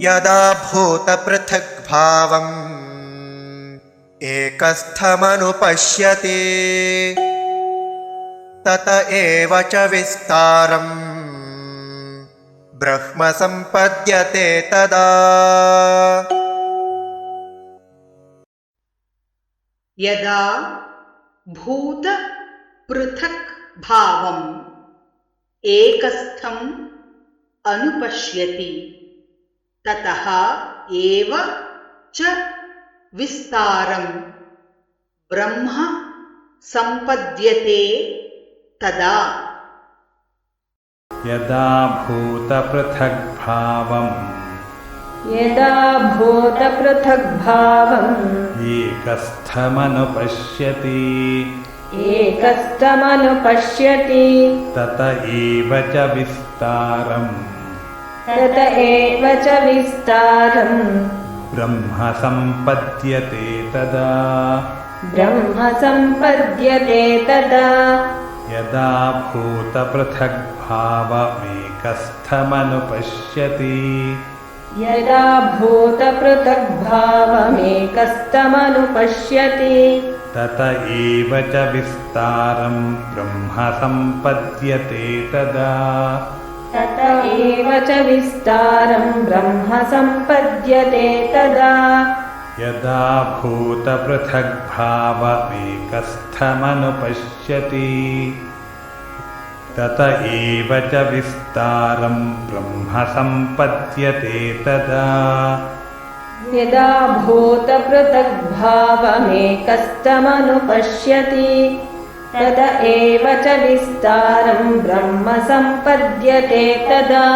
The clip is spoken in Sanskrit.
यदा भूतपृथग्भावम् एकस्थमनुपश्यति तत एव च विस्तारम्। ब्रह्म सम्पद्यते तदा। यदा भूतपृथक् भावम् एकस्थम् अनुपश्यति ततः एव च विस्तारम्। ब्रह्म सम्पद्यते तदा। यदा भूतपृथग्भावम्। यदा भूतपृथग्भावम्। एकस्थमनुपश्यति। एकस्थमनुपश्यति। तत एव च विस्तारम् तत एव च विस्तारम्। ब्रह्म सम्पद्यते तदा। ब्रह्म सम्पद्यते तदा। यदा भूतपृथग्भावमेकस्थमनुपश्यति। यदा भूतपृथग्भावमेकस्थमनुपश्यति। तत एव च विस्तारम्। ब्रह्म सम्पद्यते तदा तत एव च विस्तारम् ब्रह्म सम्पद्यते तदा। यदा भूतपृथग्भावमेकस्थमनुपश्यति। तत एव च विस्तारम् ब्रह्म सम्पद्यते तदा। यदा भूतपृथग्भावमेकस्थमनुपश्यति तद एव च विस्तारम् ब्रह्म सम्पद्यते तदा